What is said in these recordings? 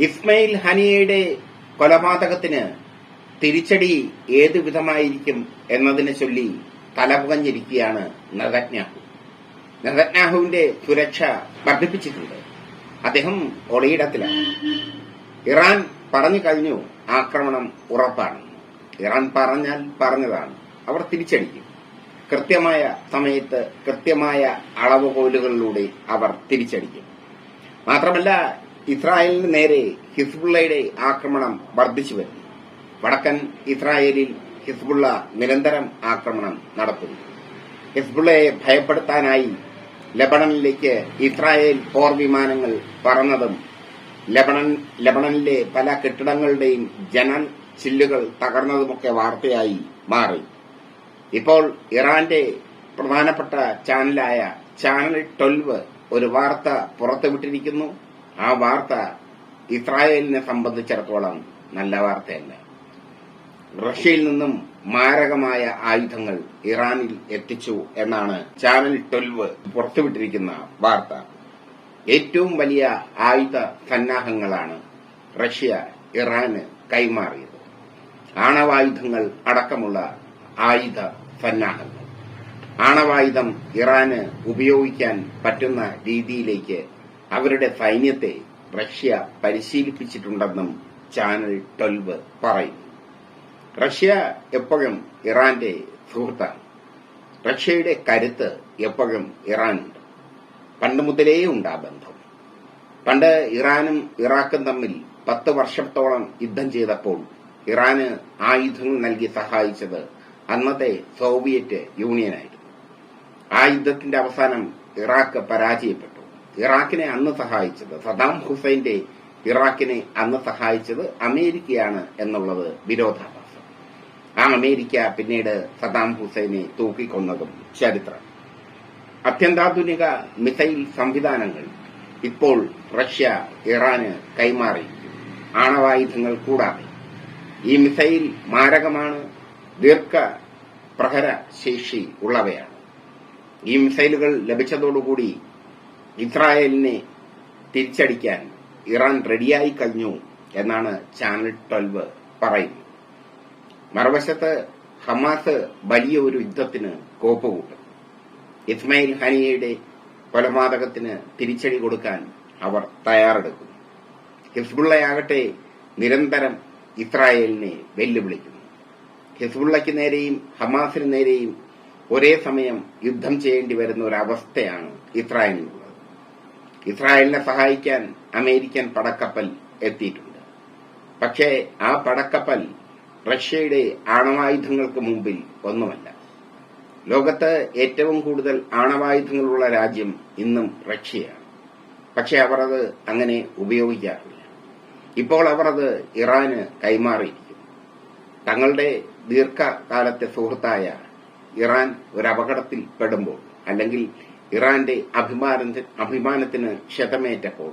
ഇസ്മയിൽ ഹനിയയുടെ കൊലപാതകത്തിന് തിരിച്ചടി ഏതു വിധമായിരിക്കും എന്നതിനെ ചൊല്ലി തലപുകഞ്ഞിരിക്കുകയാണ് നദജ്ഞാഹു നദജ്ഞാഹുവിന്റെ സുരക്ഷ വർദ്ധിപ്പിച്ചിട്ടുണ്ട്. അദ്ദേഹം ഒളിയിടത്തിലാണ്. ഇറാൻ പറഞ്ഞു കഴിഞ്ഞു ആക്രമണം ഉറപ്പാണ്. ഇറാൻ പറഞ്ഞാൽ പറഞ്ഞതാണ്. അവർ തിരിച്ചടിക്കും. കൃത്യമായ സമയത്ത് കൃത്യമായ അളവുകോലുകളിലൂടെ അവർ തിരിച്ചടിക്കും. മാത്രമല്ല ഇസ്രായേലിന് നേരെ ഹിസ്ബുള്ളയുടെ ആക്രമണം വർദ്ധിച്ചു വരുന്നു. വടക്കൻ ഇസ്രായേലിൽ ഹിസ്ബുള്ള നിരന്തരം ആക്രമണം നടത്തുന്നു. ഹിസ്ബുള്ളയെ ഭയപ്പെടുത്താനായി ലബണനിലേക്ക് ഇസ്രായേൽ പോർ വിമാനങ്ങൾ പറന്നതും ലബണൻ ലബണനിലെ പല കെട്ടിടങ്ങളുടെയും ജനൻ ചില്ലുകൾ തകർന്നതുമൊക്കെ വാർത്തയായി മാറി. ഇപ്പോൾ ഇറാന്റെ പ്രധാനപ്പെട്ട ചാനലായ ചാനൽ ട്വൽവ് ഒരു വാർത്ത പുറത്തുവിട്ടിരിക്കുന്നു. ആ വാർത്ത ഇസ്രായേലിനെ സംബന്ധിച്ചിടത്തോളം നല്ല വാർത്തയല്ല. റഷ്യയിൽ നിന്നും മാരകമായ ആയുധങ്ങൾ ഇറാനിൽ എത്തിച്ചു എന്നാണ് ചാനൽ ട്വൽവ് പുറത്തുവിട്ടിരിക്കുന്ന വാർത്ത. ഏറ്റവും വലിയ ആയുധ സന്നാഹങ്ങളാണ് റഷ്യ ഇറാന് കൈമാറിയത്. ആണവായുധങ്ങൾ അടക്കമുള്ള ആയുധ സന്നാഹങ്ങൾ. ആണവായുധം ഇറാന് ഉപയോഗിക്കാൻ പറ്റുന്ന രീതിയിലേക്ക് അവരുടെ സൈന്യത്തെ റഷ്യ പരിശീലിപ്പിച്ചിട്ടുണ്ടെന്നും ചാനൽ ട്വൽവ് പറയുന്നു. റഷ്യ എപ്പോഴും ഇറാന്റെ സുഹൃത്താണ്. റഷ്യയുടെ കരുത്ത് എപ്പോഴും ഇറാനുണ്ട്. പണ്ട് മുതലേ ഉണ്ട് ആ ബന്ധം. പണ്ട് ഇറാനും ഇറാഖും തമ്മിൽ പത്ത് വർഷത്തോളം യുദ്ധം ചെയ്തപ്പോൾ ഇറാന് ആയുധങ്ങൾ നൽകി സഹായിച്ചത് അന്നത്തെ സോവിയറ്റ് യൂണിയനായിരുന്നു. ആ യുദ്ധത്തിന്റെ അവസാനം ഇറാഖ് പരാജയപ്പെട്ടു. ഇറാഖിനെ അന്ന് സഹായിച്ചത്. സദാം ഹുസൈന്റെ ഇറാഖിനെ അന്ന് സഹായിച്ചത് അമേരിക്കയാണ് എന്നുള്ളത് വിരോധാഭാസം. ആ അമേരിക്ക പിന്നീട് സദാം ഹുസൈനെ തൂക്കിക്കൊന്നതും ചരിത്രം. അത്യന്താധുനിക മിസൈൽ സംവിധാനങ്ങൾ ഇപ്പോൾ റഷ്യ ഇറാന് കൈമാറി ആണവായുധങ്ങൾ കൂടാതെ. ഈ മിസൈൽ മാരകമാണ് ദീർഘ പ്രഹര ശേഷി ഉള്ളവയാണ്. ഈ മിസൈലുകൾ ലഭിച്ചതോടുകൂടി ഇസ്രായേലിനെ തിരിച്ചടിക്കാൻ ഇറാൻ റെഡിയായി കഴിഞ്ഞു എന്നാണ് ചാനൽ ട്വൽവ് പറയുന്നത്. മറുവശത്ത് ഹമാസ് വലിയ ഒരു യുദ്ധത്തിന് കോപ്പുകൂട്ടും. ഇസ്മയിൽ ഹനിയയുടെ കൊലപാതകത്തിന് തിരിച്ചടി കൊടുക്കാൻ അവർ തയ്യാറെടുക്കുന്നു. ഹിസ്ബുള്ളയാകട്ടെ നിരന്തരം ഇസ്രായേലിനെ വെല്ലുവിളിക്കുന്നു. ഹിസ്ബുള്ളയ്ക്ക് നേരെയും ഹമാസിന് നേരെയും ഒരേ സമയം യുദ്ധം ചെയ്യേണ്ടി വരുന്ന ഒരവസ്ഥയാണ് ഇസ്രായേലിനുള്ളത്. ഇസ്രായേലിനെ സഹായിക്കാൻ അമേരിക്കൻ പടക്കപ്പൽ എത്തിയിട്ടുണ്ട്. പക്ഷേ ആ പടക്കപ്പൽ റഷ്യയുടെ ആണവായുധങ്ങൾക്ക് മുമ്പിൽ ഒന്നുമല്ല. ലോകത്ത് ഏറ്റവും കൂടുതൽ ആണവായുധങ്ങളുള്ള രാജ്യം ഇന്നും റഷ്യയാണ്. പക്ഷെ അവർ അത് അങ്ങനെ ഉപയോഗിക്കാറില്ല. ഇപ്പോൾ അവർ അത് ഇറാന് കൈമാറിയിരിക്കും തങ്ങളുടെ ദീർഘകാലത്തെ സുഹൃത്തായ ഇറാൻ ഒരു അപകടത്തിൽ പെടുമ്പോൾ അല്ലെങ്കിൽ ഇറാന്റെ അഭിമാനത്തിന് അഭിമാനത്തിന് ക്ഷതമേറ്റപ്പോൾ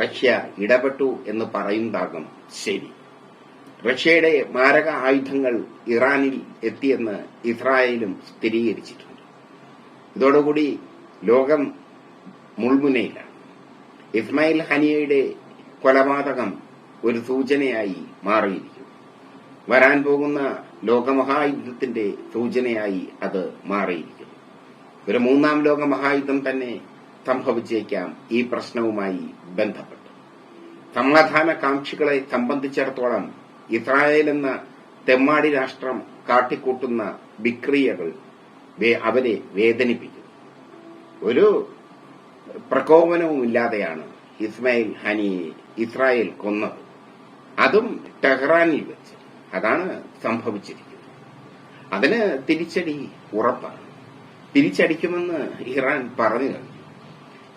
റഷ്യ ഇടപെട്ടു എന്ന് പറയുന്നതാകും ശരി. റഷ്യയുടെ മാരക ആയുധങ്ങൾ ഇറാനിൽ എത്തിയെന്ന് ഇസ്രായേലും സ്ഥിരീകരിച്ചിട്ടുണ്ട്. ഇതോടുകൂടി ലോകം മുൾമുനയിലാണ്. ഇസ്മായിൽ ഹനിയയുടെ കൊലപാതകം ഒരു സൂചനയായി മാറിയിരിക്കും വരാൻ പോകുന്ന ലോകമഹായുദ്ധത്തിന്റെ സൂചനയായി അത് മാറിയിരിക്കുന്നു. ഒരു മൂന്നാം ലോക മഹായുദ്ധം തന്നെ സംഭവിച്ചേക്കാം. ഈ പ്രശ്നവുമായി ബന്ധപ്പെട്ട്. സമാധാന കാംക്ഷികളെ സംബന്ധിച്ചിടത്തോളം ഇസ്രായേൽ എന്ന തെമ്മാടി രാഷ്ട്രം കാട്ടിക്കൂട്ടുന്ന വിക്രിയകൾ അവരെ വേദനിപ്പിക്കുന്നു. ഒരു പ്രകോപനവുമില്ലാതെയാണ് ഇസ്മായിൽ ഹനിയെ ഇസ്രായേൽ കൊന്നത്. അതും ടെഹ്റാനിൽ വെച്ച്. അതാണ് സംഭവിച്ചിരിക്കുന്നത്. അതിന് തിരിച്ചടി ഉറപ്പാണ്. തിരിച്ചടിക്കുമെന്ന് ഇറാൻ പറഞ്ഞു കഴിഞ്ഞു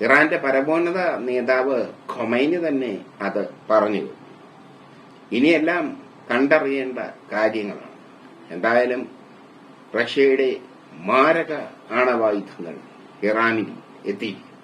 ഇറാന്റെ പരമോന്നത നേതാവ് ഖൊമൈന് തന്നെ അത് പറഞ്ഞു ഇനിയെല്ലാം കണ്ടറിയേണ്ട കാര്യങ്ങളാണ്. എന്തായാലും റഷ്യയുടെ മാരക ആണവായുധങ്ങൾ ഇറാനിൽ എത്തിയിരിക്കുന്നു.